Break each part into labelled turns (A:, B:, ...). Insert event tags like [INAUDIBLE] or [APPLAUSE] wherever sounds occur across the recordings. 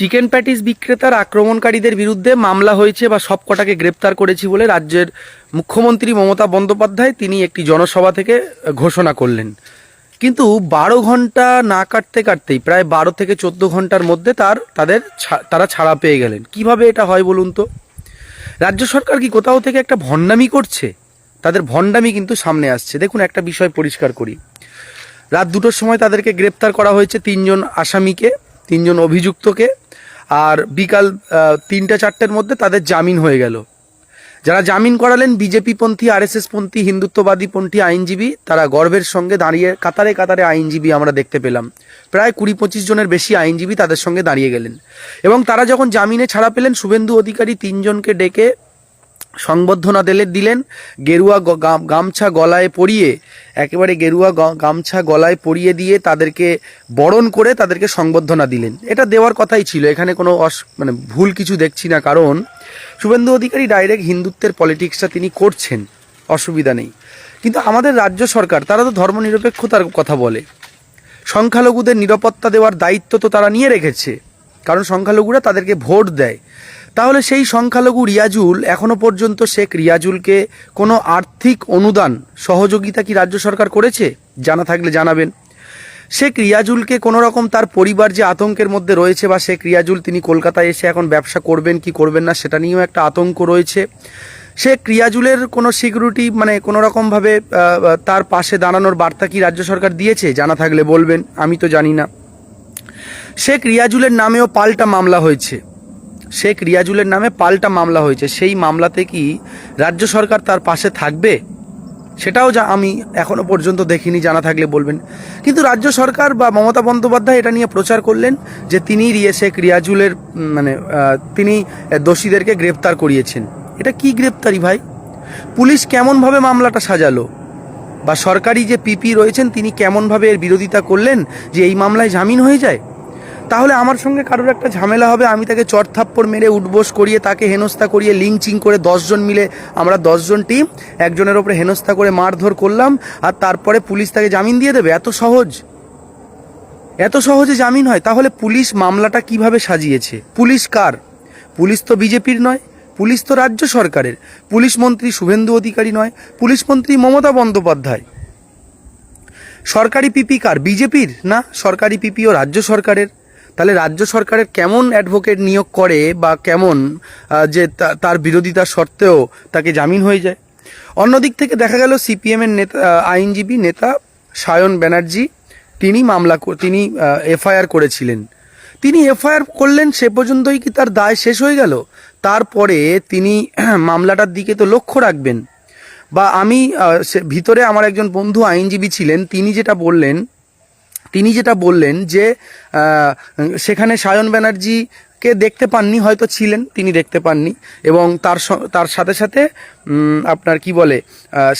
A: Chicken patties বিক্রেতার আক্রমণকারীদের বিরুদ্ধে মামলা হয়েছে বা সব কটাকে গ্রেপ্তার করেছি বলে রাজ্যের মুখ্যমন্ত্রী মমতা বন্দ্যোপাধ্যায় তিনি একটি জনসভা থেকে ঘোষণা করলেন। কিন্তু বারো ঘণ্টা না কাটতে কাটতেই, প্রায় বারো থেকে চোদ্দ ঘণ্টার মধ্যে তার, তাদের তারা ছাড়া পেয়ে গেলেন। কীভাবে এটা হয় বলুন তো? রাজ্য সরকার কি কোথাও থেকে একটা ভণ্ডামি করছে? তাদের ভণ্ডামি কিন্তু সামনে আসছে। দেখুন, একটা বিষয় পরিষ্কার করি। রাত দুটোর সময় তাদেরকে গ্রেপ্তার করা হয়েছে তিনজন আসামিকে, তিনজন অভিযুক্তকে। আর বিকাল তিনটা চারটের মধ্যে তাদের জামিন হয়ে গেল। যারা জামিন করালেন বিজেপি পন্থী আরএসএস পন্থী হিন্দুত্ববাদী পন্থী আইনজীবী, তারা গর্বের সঙ্গে দাঁড়িয়ে, কাতারে কাতারে আইনজীবী আমরা দেখতে পেলাম। প্রায় কুড়ি পঁচিশ জনের বেশি আইনজীবী তাদের সঙ্গে দাঁড়িয়ে গেলেন। এবং তারা যখন জামিনে ছাড়া পেলেন, শুভেন্দু অধিকারী তিনজনকে ডেকে সংবর্ধনা দিলে দিলেন, গেরুয়া গামছা গলায় পরিয়ে, একেবারে গেরুয়া গামছা গলায় পরিয়ে দিয়ে তাদেরকে বরণ করে তাদেরকে সংবর্ধনা দিলেন। এটা দেওয়ার কথাই ছিল, এখানে কোনো অস- মানে ভুল কিছু দেখছি না, কারণ শুভেন্দু অধিকারী ডাইরেক্ট হিন্দুত্বের পলিটিক্সটা তিনি করছেন, অসুবিধা নেই। কিন্তু আমাদের রাজ্য সরকার, তারা তো ধর্মনিরপেক্ষতার কথা বলে। সংখ্যালঘুদের নিরাপত্তা দেওয়ার দায়িত্ব তো তারা নিয়ে রেখেছে, কারণ সংখ্যালঘুরা তাদেরকে ভোট দেয়। তাহলে সেই সংখ্যালঘু রিয়াজুল এখনও পর্যন্ত শেখ রিয়াজুলকে কোনো আর্থিক অনুদান, সহযোগিতা কি রাজ্য সরকার করেছে? জানা থাকলে জানাবেন। শেখ রিয়াজুলকে কোনো রকম তার পরিবার যে আতঙ্কের মধ্যে রয়েছে বা শেখ রিয়াজুল তিনি কলকাতায় এসে এখন ব্যবসা করবেন, কি করবেন না, সেটা নিয়েও একটা আতঙ্ক রয়েছে। শেখ রিয়াজুলের কোনো সিকিউরিটি মানে কোনো রকমভাবে তার পাশে দাঁড়ানোর বার্তা কি রাজ্য সরকার দিয়েছে? জানা থাকলে বলবেন, আমি তো জানি না। শেখ রিয়াজুলের নামেও পাল্টা মামলা হয়েছে। শেখ রিয়াজুলের নামে পাল্টা মামলা হয়েছে। সেই মামলাতে কি রাজ্য সরকার তার পাশে থাকবে? সেটাও যা আমি এখনও পর্যন্ত দেখিনি, জানা থাকলে বলবেন। কিন্তু রাজ্য সরকার বা মমতা বন্দ্যোপাধ্যায় এটা নিয়ে প্রচার করলেন যে তিনি রিয়ে, শেখ রিয়াজুলের মানে তিনি দোষীদেরকে গ্রেপ্তার করিয়েছেন। এটা কি গ্রেপ্তারি ভাই? পুলিশ কেমনভাবে মামলাটা সাজালো? বা সরকারি যে পিপি রয়েছেন, তিনি কেমনভাবে এর বিরোধিতা করলেন যে এই মামলায় জামিন হয়ে যায়? তাহলে আমার সঙ্গে কারোর একটা ঝামেলা হবে, আমি তাকে চট থাপ্পড় মেরে উঠবোস করিয়ে, তাকে হেনস্থা করিয়ে লিঙ্চিং করে দশজন মিলে আমরা দশজন টিম একজনের ওপরে হেনস্থা করে মারধর করলাম, আর তারপরে পুলিশ তাকে জামিন দিয়ে দেবে? এত সহজ। এত সহজে জামিন হয়, তাহলে পুলিশ মামলাটা কীভাবে সাজিয়েছে? পুলিশ কার? পুলিশ তো বিজেপির নয়, পুলিশ তো রাজ্য সরকারের। পুলিশ মন্ত্রী শুভেন্দু অধিকারী নয়, পুলিশ মন্ত্রী মমতা বন্দ্যোপাধ্যায়। সরকারি পিপি কার? বিজেপির না? সরকারি পিপিও রাজ্য সরকারের। তাহলে রাজ্য সরকারের কেমন অ্যাডভোকেট নিয়োগ করে বা কেমন যে তার বিরোধিতা সত্ত্বেও তাকে জামিন হয়ে যায়? অন্যদিক থেকে দেখা গেল সিপিএমের নেতা আইনজীবী নেতা সায়ন ব্যানার্জি, তিনি মামলা তিনি এফআইআর করেছিলেন। তিনি এফআইআর করলেন, সে পর্যন্তই কি তার দায় শেষ হয়ে গেল? তারপরে তিনি [CLEARS THROAT] মামলাটার দিকে তো লক্ষ্য রাখবেন। বা আমি ভিতরে আমার একজন বন্ধু আইনজীবী ছিলেন, তিনি যেটা বললেন তিনি যেটা বললেন যে সেখানে সায়ন ব্যানার্জিকে দেখতে পাননি, হয়তো ছিলেন, তিনি দেখতে পাননি। এবং তার তার সাথে সাথে আপনার কি বলে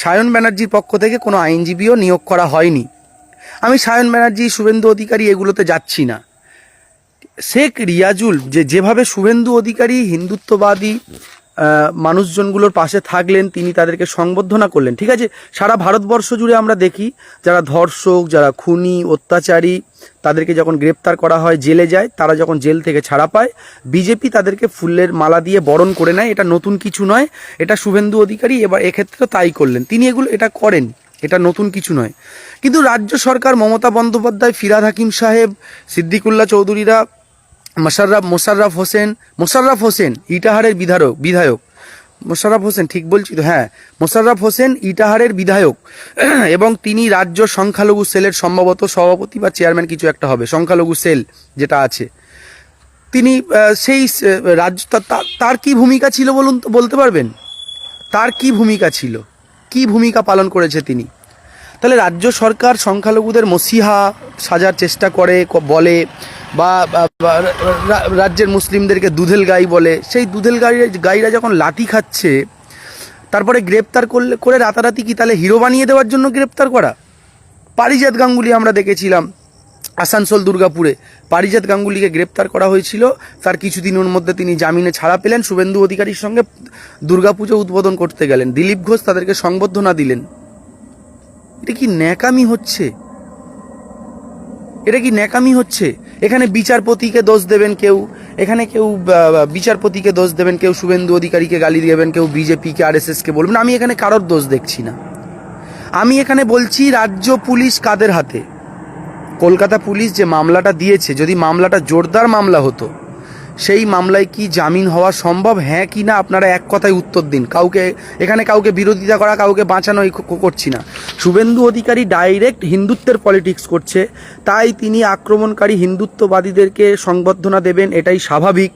A: সায়ন ব্যানার্জির পক্ষ থেকে কোনো আইনজীবীও নিয়োগ করা হয়নি। আমি সায়ন ব্যানার্জি, শুভেন্দু অধিকারী এগুলোতে যাচ্ছি না। শেখ রিয়াজুল যে, যেভাবে শুভেন্দু অধিকারী, হিন্দুত্ববাদী মানুষজনগুলোর পাশে থাকলেন, তিনি তাদেরকে সংবর্ধনা করলেন। ঠিক আছে? সারা ভারতবর্ষ জুড়ে আমরা দেখি, যারা ধর্ষক, যারা খুনি, অত্যাচারী, তাদেরকে যখন গ্রেপ্তার করা হয়, জেলে যায়, তারা যখন জেল থেকে ছাড়া পায়, বিজেপি তাদেরকে ফুলের মালা দিয়ে বরণ করে নেয়। এটা নতুন কিছু নয়, এটা শুভেন্দু অধিকারী এবার এক্ষেত্রে তাই করলেন। তিনি এগুলো, এটা করেন, এটা নতুন কিছু নয়। কিন্তু রাজ্য সরকার মমতা বন্দ্যোপাধ্যায়, ফিরাদ হাকিম সাহেব সিদ্দিকুল্লা চৌধুরীরা মোশাররফ মোশাররফ হোসেন মোশাররফ হোসেন, ইটাহারের বিধায়ক বিধায়ক। মোশাররফ হোসেন, ঠিক বলছি তো? হ্যাঁ মোশাররফ হোসেন, ইটাহারের বিধায়ক। [CLEARS THROAT] এবং তিনি রাজ্য সংখ্যালঘু সেলের সম্ভবত সভাপতি বা চেয়ারম্যান কিছু একটা হবে, সংখ্যালঘু সেল যেটা আছে। তিনি সেই রাজ্য তার কি ভূমিকা ছিল বলুন তো, বলতে পারবেন? তার কি ভূমিকা ছিল? কি ভূমিকা পালন করেছে তিনি? তাহলে রাজ্য সরকার সংখ্যালঘুদের মসিহা সাজার চেষ্টা করে বলে বা রাজ্যের মুসলিমদেরকে দুধেল গাই বলে, সেই দুধেল গাই গাইরা যখন লাঠি খাচ্ছে, তারপরে গ্রেপ্তার করলে, করে রাতারাতি কি তাহলে হিরো বানিয়ে দেওয়ার জন্য গ্রেপ্তার করা? পারিজাত গাঙ্গুলি আমরা দেখেছিলাম আসানসোল, দুর্গাপুরে। পারিজাত গাঙ্গুলিকে গ্রেপ্তার করা হয়েছিল। তার কিছুদিনের মধ্যে তিনি জামিনে ছাড়া পেলেন। শুভেন্দু অধিকারীর সঙ্গে দুর্গাপুজো উদ্বোধন করতে গেলেন। দিলীপ ঘোষ তাদেরকে সংবর্ধনা দিলেন। এটা কি ন্যাকামি হচ্ছে? এটা কি ন্যাকামি হচ্ছে? এখানে বিচারপতিকে দোষ দেবেন কেউ, এখানে কেউ বিচারপতিকে দোষ দেবেন কেউ, শুভেন্দু অধিকারীকে গালি দেবেন কেউ, বিজেপিকে আর কে বলবেন। আমি এখানে কারোর দোষ দেখছি না। আমি এখানে বলছি রাজ্য পুলিশ কাদের হাতে? কলকাতা পুলিশ যে মামলাটা দিয়েছে, যদি মামলাটা জোরদার মামলা হতো সেই মামলায় কি জামিন হওয়া সম্ভব? হ্যাঁ কি না? আপনারা এক কথায় উত্তর দিন। কাউকে, এখানে কাউকে বিরোধিতা করা, কাউকে বাঁচানো করছি না। শুভেন্দু অধিকারী ডাইরেক্ট হিন্দুত্বের পলিটিক্স করছে। তাই তিনি আক্রমণকারী হিন্দুত্ববাদীদেরকে সংবর্ধনা দেবেন, এটাই স্বাভাবিক।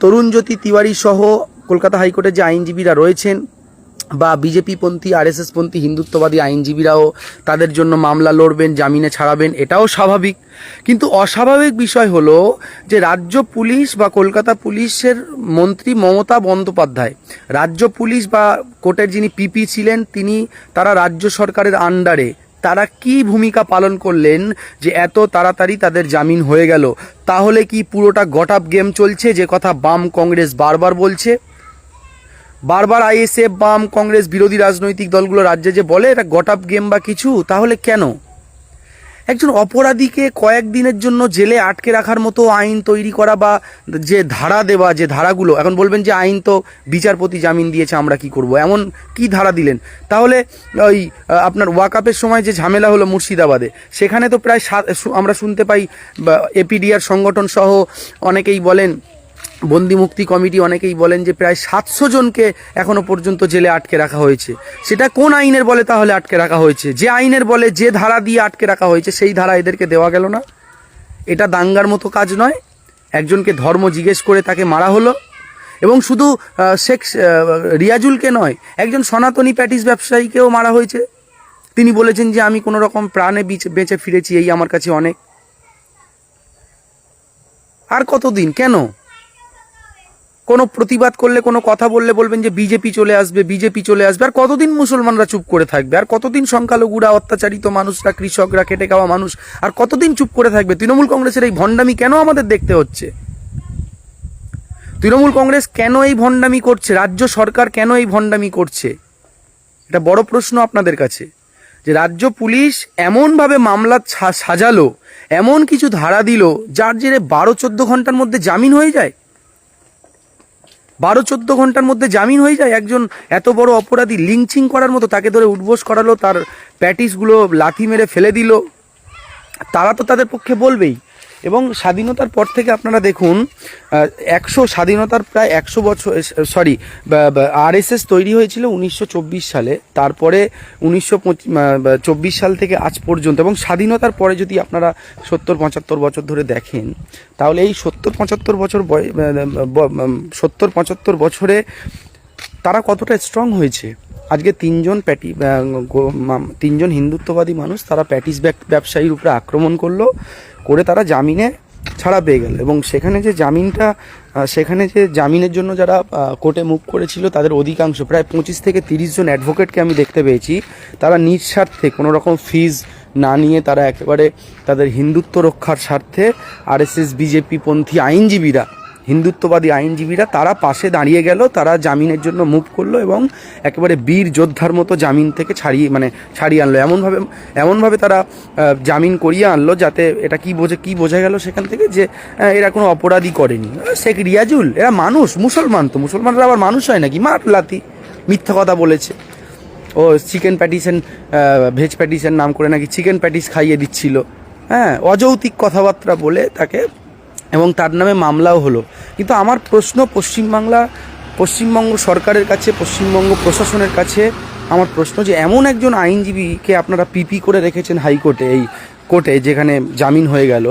A: তরুণ জ্যোতি তিওয়ারি সহ কলকাতা হাইকোর্টের যে আইনজীবীরা রয়েছেন বা বিজেপি পন্থী হিন্দুত্ববাদী আইনজীবীরাও তাদের জন্য মামলা লড়বেন, জামিনে ছাড়াবেন, এটাও স্বাভাবিক। কিন্তু অস্বাভাবিক বিষয় হলো যে রাজ্য পুলিশ বা কলকাতা পুলিশের মন্ত্রী মমতা বন্দ্যোপাধ্যায়, রাজ্য পুলিশ বা কোর্টের যিনি পিপি ছিলেন, তিনি তারা রাজ্য সরকারের আন্ডারে, তারা কি ভূমিকা পালন করলেন যে এত তাড়াতাড়ি তাদের জামিন হয়ে গেল? তাহলে কি পুরোটা গটাপ গেম চলছে? যে কথা বাম কংগ্রেস বারবার বলছে। বারবার আইএসএফ, বাম কংগ্রেস বিরোধী রাজনৈতিক দলগুলো রাজ্যে যে বলে, এটা গটাপ গেম বা কিছু, তাহলে কেন? একজন অপরাধীকে কয়েকদিনের জন্য জেলে আটকে রাখার মতো আইন তৈরি করা বা যে ধারা দেওয়া, যে ধারাগুলো, এখন বলবেন যে আইন তো বিচারপতি জামিন দিয়েছে, আমরা কি করব? এমন কি ধারা দিলেন? তাহলে ওই আপনার ওয়াকাপের সময় যে ঝামেলা হলো মুর্শিদাবাদে, সেখানে তো প্রায় আমরা শুনতে পাই এপিডিআর সংগঠন সহ অনেকেই বলেন বন্দি মুক্তি কমিটি অনেকেই বলেন যে প্রায় সাতশো জনকে এখনও পর্যন্ত জেলে আটকে রাখা হয়েছে। সেটা কোন আইনের বলে তাহলে আটকে রাখা হয়েছে? যে আইনের বলে যে ধারা দিয়ে আটকে রাখা হয়েছে, সেই ধারা এদেরকে দেওয়া গেল না। এটা দাঙ্গার মতো কাজ নয়। একজনকে ধর্ম জিজ্ঞেস করে তাকে মারা হলো। এবং শুধু শেখ রিয়াজুলকে নয়, একজন সনাতনী প্যাটিস ব্যবসায়ীকেও মারা হয়েছে। তিনি বলেছেন যে আমি কোনো রকম প্রাণে বেঁচে ফিরেছি, এই আমার কাছে অনেক। আর কতদিন? কেন? কোনো প্রতিবাদ করলে, কোনো কথা বললে বলবেন যে বিজেপি চলে আসবে, বিজেপি চলে আসবে। আর কতদিন মুসলমানরা চুপ করে থাকবে? আর কতদিন সংখ্যালঘুরা, অত্যাচারিত মানুষরা, কৃষকরা, খেটে খাওয়া মানুষ, আর কতদিন চুপ করে থাকবে? তৃণমূল কংগ্রেসের এই ভণ্ডামি কেন আমাদের দেখতে হচ্ছে? তৃণমূল কংগ্রেস কেন এই ভণ্ডামি করছে? রাজ্য সরকার কেন এই ভণ্ডামি করছে? এটা বড় প্রশ্ন আপনাদের কাছে। যে রাজ্য পুলিশ এমনভাবে মামলা সাজালো, এমন কিছু ধারা দিল, যার জেরে বারো চোদ্দ ঘণ্টার মধ্যে জামিন হয়ে যায়? বারো চোদ্দ ঘণ্টার মধ্যে জামিন হয়ে যায়। একজন এত বড় অপরাধী লিঞ্চিং করার মতো তাকে ধরে উঠবোস করালো, তার প্যাটিসগুলো লাথি মেরে ফেলে দিল। তারা তো তাদের পক্ষে বলবেই। এবং স্বাধীনতার পর থেকে আপনারা দেখুন একশো স্বাধীনতার প্রায় একশো বছর সরি আরএসএস তৈরি হয়েছিল উনিশশো চব্বিশ সালে। তারপরে উনিশশো চব্বিশ সাল থেকে আজ পর্যন্ত। এবং স্বাধীনতার পরে যদি আপনারা সত্তর, পঁচাত্তর বছর ধরে দেখেন, তাহলে এই সত্তর, পঁচাত্তর বছর সত্তর, পঁচাত্তর বছরে তারা কতটা স্ট্রং হয়েছে? আজকে তিনজন প্যাটি তিনজন হিন্দুত্ববাদী মানুষ তারা প্যাটিস ব্যব- ব্যবসায়ীর উপরে আক্রমণ করল। করে তারা জামিনে ছাড়া পেয়ে গেল। এবং সেখানে যে জামিনটা সেখানে যে জামিনের জন্য যারা কোর্টে মুভ করেছিল, তাদের অধিকাংশ, প্রায় পঁচিশ থেকে তিরিশ জন অ্যাডভোকেটকে আমি দেখতে পেয়েছি। তারা নিঃস্বার্থে কোনো রকম ফিজ না নিয়ে তারা একেবারে তাদের হিন্দুত্ব রক্ষার স্বার্থে আরএসএস বিজেপি পন্থী আইনজীবীরা হিন্দুত্ববাদী আইনজীবীরা তারা পাশে দাঁড়িয়ে গেল, তারা জামিনের জন্য মুভ করল এবং একেবারে বীর যোদ্ধার মতো জামিন থেকে ছাড়িয়ে মানে ছাড়িয়ে আনলো। এমনভাবে এমনভাবে তারা জামিন করিয়ে আনলো যাতে এটা কি বোঝে, কি বোঝা গেল সেখান থেকে যে এরা কোনো অপরাধী করেনি। শেখ রিয়াজুল, এরা মানুষ, মুসলমান তো, মুসলমানরা আবার মানুষ হয় নাকি? মার লাতি মিথ্যা কথা বলেছে। ও চিকেন প্যাটিসেন ভেজ প্যাটিসের নাম করে নাকি চিকেন প্যাটিস খাইয়ে দিচ্ছিল। হ্যাঁ অযৌক্তিক কথাবার্তা বলে তাকে এবং তার নামে মামলাও হলো। কিন্তু আমার প্রশ্ন পশ্চিমবাংলা, পশ্চিমবঙ্গ সরকারের কাছে, পশ্চিমবঙ্গ প্রশাসনের কাছে আমার প্রশ্ন যে এমন একজন আইনজীবীকে আপনারা পিপি করে রেখেছেন হাইকোর্টে, এই কোর্টে যেখানে জামিন হয়ে গেল,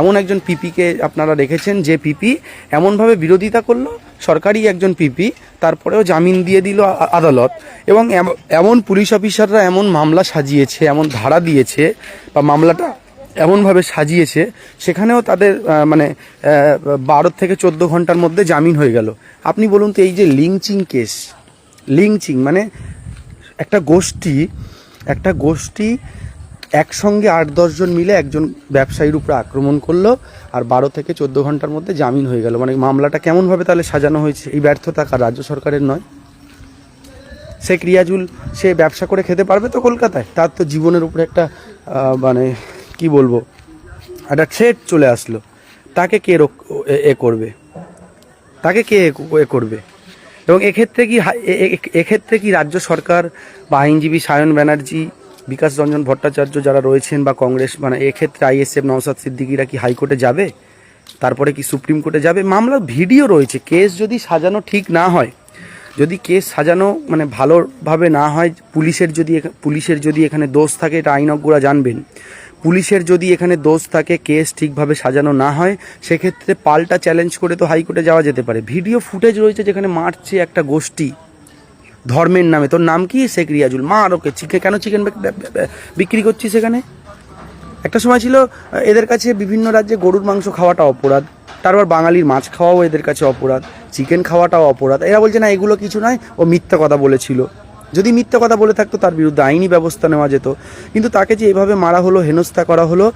A: এমন একজন পিপিকে আপনারা রেখেছেন যে পিপি এমনভাবে বিরোধিতা করল সরকারি একজন পিপি, তারপরেও জামিন দিয়ে দিল আদালত এবং এমন পুলিশ অফিসাররা এমন মামলা সাজিয়েছে, এমন ধারা দিয়েছে বা মামলাটা এমনভাবে সাজিয়েছে, সেখানেও তাদের মানে বারো থেকে চোদ্দ ঘণ্টার মধ্যে জামিন হয়ে গেল। আপনি বলুন তো, এই যে লিঞ্চিং কেস লিঞ্চিং মানে একটা গোষ্ঠী একটা গোষ্ঠী একসঙ্গে আট দশজন মিলে একজন ব্যবসায়ীর উপরে আক্রমণ করল আর বারো থেকে চোদ্দ ঘণ্টার মধ্যে জামিন হয়ে গেল। মানে মামলাটা কেমনভাবে তাহলে সাজানো হয়েছে? এই ব্যর্থতা কার, রাজ্য সরকারের নয়? শেখ রিয়াজুল, সে ব্যবসা করে খেতে পারবে তো কলকাতায়? তার তো জীবনের উপরে একটা মানে কি বলব? একটা থ্রেট চলে আসলো। তাকে কে এ- করবে? তাকে কে এ করবে? এবং এক্ষেত্রে কি এক্ষেত্রে কি রাজ্য সরকার বা আইনজীবী সায়ন ব্যানার্জি, বিকাশ রঞ্জন ভট্টাচার্য যারা রয়েছেন বা কংগ্রেস মানে এক্ষেত্রে আইএসএফ নওসাদ সিদ্দিকিরা কি হাইকোর্টে যাবে? তারপরে কি সুপ্রিম কোর্টে যাবে? মামলার ভিডিও রয়েছে। কেস যদি সাজানো ঠিক না হয়, যদি কেস সাজানো মানে ভালোভাবে না হয়, পুলিশের যদি পুলিশের যদি এখানে দোষ থাকে, এটা আইনজ্ঞরা জানবেন। পুলিশের যদি এখানে দোষ থাকে, কেস ঠিকভাবে সাজানো না হয়, সেক্ষেত্রে পাল্টা চ্যালেঞ্জ করে তো হাইকোর্টে যাওয়া যেতে পারে। ভিডিও ফুটেজ রয়েছে যেখানে মারছে একটা গোষ্ঠী ধর্মের নামে। তোর নাম কি? শেখ রিয়াজুল। মা আর ওকে। চিকেন কেন চিকেন বিক্রি করছিস সেখানে একটা সময় ছিল এদের কাছে বিভিন্ন রাজ্যে গরুর মাংস খাওয়াটা অপরাধ। তারপর বাঙালির মাছ খাওয়াও এদের কাছে অপরাধ। চিকেন খাওয়াটাও অপরাধ। এরা বলছে, না, এগুলো কিছু নয়। ও মিথ্যা কথা বলেছিল। যদি মিথ্যা কথা বলে থাকতো, তার বিরুদ্ধে আইনি ব্যবস্থা নেওয়া যেত। কিন্তু তাকে যে এভাবে মারা হলো, হেনস্থা করা হলো,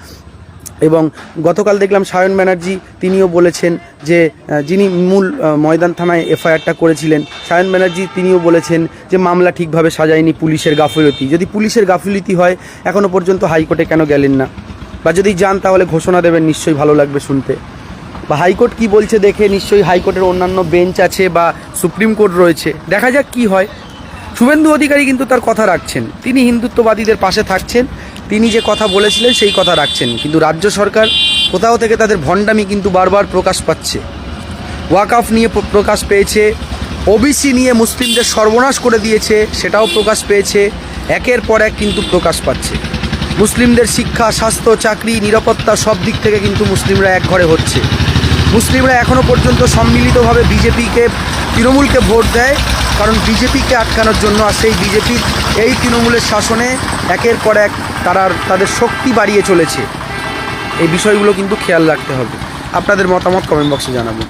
A: এবং গতকাল দেখলাম সায়ন ব্যানার্জি তিনিও বলেছেন যে যিনি মূল ময়দান থানায় এফআইআরটা করেছিলেন, সায়ন ব্যানার্জি তিনিও বলেছেন যে, মামলা ঠিকভাবে সাজায়নি পুলিশের গাফিলতি। যদি পুলিশের গাফিলতি হয় এখনও পর্যন্ত হাইকোর্টে কেন গেলেন না? বা যদি যান, তাহলে ঘোষণা দেবেন, নিশ্চয়ই ভালো লাগবে শুনতে। বা হাইকোর্ট কি বলছে দেখে নিশ্চয়ই হাইকোর্টের অন্যান্য বেঞ্চ আছে বা সুপ্রিম কোর্ট রয়েছে। দেখা যাক কি হয়। শুভেন্দু অধিকারী কিন্তু তার কথা রাখছেন। তিনি হিন্দুত্ববাদীদের পাশে থাকছেন। তিনি যে কথা বলেছিলেন, সেই কথা রাখছেন। কিন্তু রাজ্য সরকার কোথাও থেকে তাদের ভণ্ডামি কিন্তু বারবার প্রকাশ পাচ্ছে। ওয়াকাফ নিয়ে প্রকাশ পেয়েছে, ওবিসি নিয়ে মুসলিমদের সর্বনাশ করে দিয়েছে, সেটাও প্রকাশ পেয়েছে। একের পর এক কিন্তু প্রকাশ পাচ্ছে। মুসলিমদের শিক্ষা, স্বাস্থ্য, চাকরি, নিরাপত্তা সব দিক থেকে কিন্তু মুসলিমরা এক ঘরে হচ্ছে। মুসলিমরা এখনও পর্যন্ত সম্মিলিতভাবে বিজেপিকে, তৃণমূলকে ভোট দেয়, কারণ বিজেপিকে আটকানোর জন্য আর সেই বিজেপির এই তৃণমূলের শাসনে একের পর এক তারা তাদের শক্তি বাড়িয়ে চলেছে। এই বিষয়গুলো কিন্তু খেয়াল রাখতে হবে। আপনাদের মতামত কমেন্ট বক্সে জানাবেন।